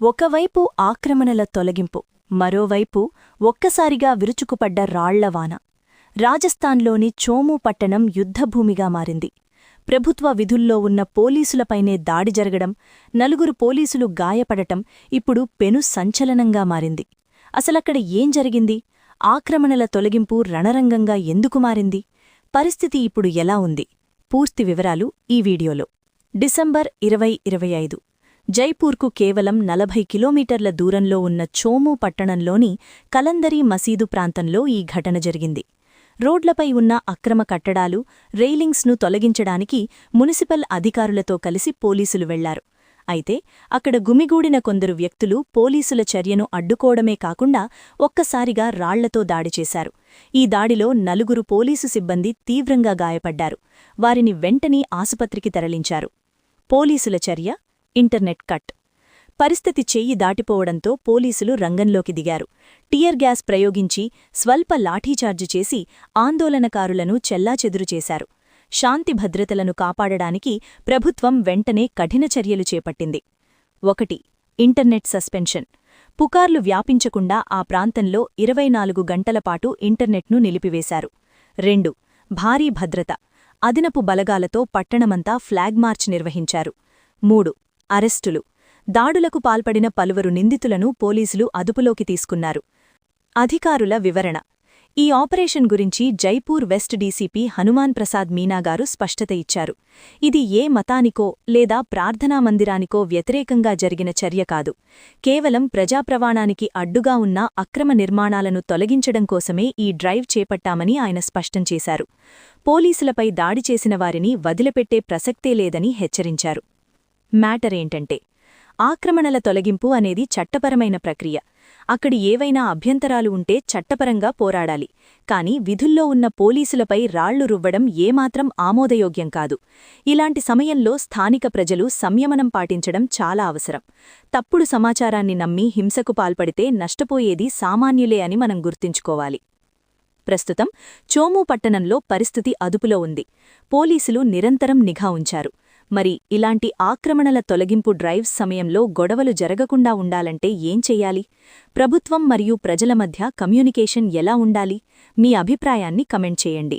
ఒకవైపు ఆక్రమణల తొలగింపు మరోవైపు ఒక్కసారిగా విరుచుకుపడ్డ రాళ్ళవాన రాజస్థాన్లోని చోము పట్టణం యుద్ధభూమిగా మారింది. ప్రభుత్వ విధుల్లో ఉన్న పోలీసులపైనే దాడి జరగడం నలుగురు పోలీసులు గాయపడటం ఇప్పుడు పెను సంచలనంగా మారింది. అసలక్కడ ఏం జరిగింది? ఆక్రమణల తొలగింపు రణరంగంగా ఎందుకు మారింది? పరిస్థితి ఇప్పుడు ఎలా ఉంది? పూర్తి వివరాలు ఈ వీడియోలో. డిసెంబర్ ఇరవై ఇరవై ఐదు. జైపూర్కు కేవలం నలభై కిలోమీటర్ల దూరంలో ఉన్న చోము పట్టణంలోని కలందరీ మసీదు ప్రాంతంలో ఈ ఘటన జరిగింది. రోడ్లపై ఉన్న అక్రమ కట్టడాలు రెయిలింగ్స్ను తొలగించడానికి మున్సిపల్ అధికారులతో కలిసి పోలీసులు వెళ్ళారు. అయితే అక్కడ గుమిగూడిన కొందరు వ్యక్తులు పోలీసుల చర్యను అడ్డుకోవడమే కాకుండా ఒక్కసారిగా రాళ్ళతో దాడి చేశారు. ఈ దాడిలో నలుగురు పోలీసు సిబ్బంది తీవ్రంగా గాయపడ్డారు. వారిని వెంటనే ఆసుపత్రికి తరలించారు. పోలీసుల చర్య ఇంటర్నెట్ కట్. పరిస్థితి చెయ్యి దాటిపోవడంతో పోలీసులు రంగంలోకి దిగారు. టియర్ గ్యాస్ ప్రయోగించి స్వల్ప లాఠీచార్జు చేసి ఆందోళనకారులను చెల్లాచెదురు చేశారు. శాంతి భద్రతలను కాపాడడానికి ప్రభుత్వం వెంటనే కఠిన చర్యలు చేపట్టింది. ఒకటి ఇంటర్నెట్ సస్పెన్షన్. పుకార్లు వ్యాపించకుండా ఆ ప్రాంతంలో ఇరవై నాలుగు గంటలపాటు ఇంటర్నెట్ను నిలిపివేశారు. రెండు భారీ భద్రత. అదనపు బలగాలతో పట్టణమంతా ఫ్లాగ్ మార్చ్ నిర్వహించారు. మూడు అరెస్టులు. దాడులకు పాల్పడిన పలువురు నిందితులను పోలీసులు అదుపులోకి తీసుకున్నారు. అధికారుల వివరణ. ఈ ఆపరేషన్ గురించి జైపూర్ వెస్ట్ డీసీపీ హనుమాన్ ప్రసాద్ మీనాగారు స్పష్టత ఇచ్చారు. ఇది ఏ మతానికో లేదా ప్రార్థనా మందిరానికో వ్యతిరేకంగా జరిగిన చర్య కాదు. కేవలం ప్రజాప్రవాణానికి అడ్డుగా ఉన్న అక్రమ నిర్మాణాలను తొలగించడం కోసమే ఈ డ్రైవ్ చేపట్టామని ఆయన స్పష్టం చేశారు. పోలీసులపై దాడి చేసిన వారిని వదిలిపెట్టే ప్రసక్తే లేదని హెచ్చరించారు. మ్యాటర్ ఏంటంటే ఆక్రమణల తొలగింపు అనేది చట్టపరమైన ప్రక్రియ. అక్కడి ఏవైనా అభ్యంతరాలు ఉంటే చట్టపరంగా పోరాడాలి. కాని విధుల్లో ఉన్న పోలీసులపై రాళ్ళు రువ్వడం ఏమాత్రం ఆమోదయోగ్యం కాదు. ఇలాంటి సమయంలో స్థానిక ప్రజలు సంయమనం పాటించడం చాలా అవసరం. తప్పుడు సమాచారాన్ని నమ్మి హింసకు పాల్పడితే నష్టపోయేది సామాన్యులే అని మనం గుర్తుంచుకోవాలి. ప్రస్తుతం చోము పట్టణంలో పరిస్థితి అదుపులో ఉంది. పోలీసులు నిరంతరం నిఘా ఉంచారు. మరి ఇలాంటి ఆక్రమణల తొలగింపు డ్రైవ్స్ సమయంలో గొడవలు జరగకుండా ఉండాలంటే ఏం చెయ్యాలి? ప్రభుత్వం మరియు ప్రజల మధ్య కమ్యూనికేషన్ ఎలా ఉండాలి? మీ అభిప్రాయాన్ని కమెంట్ చేయండి.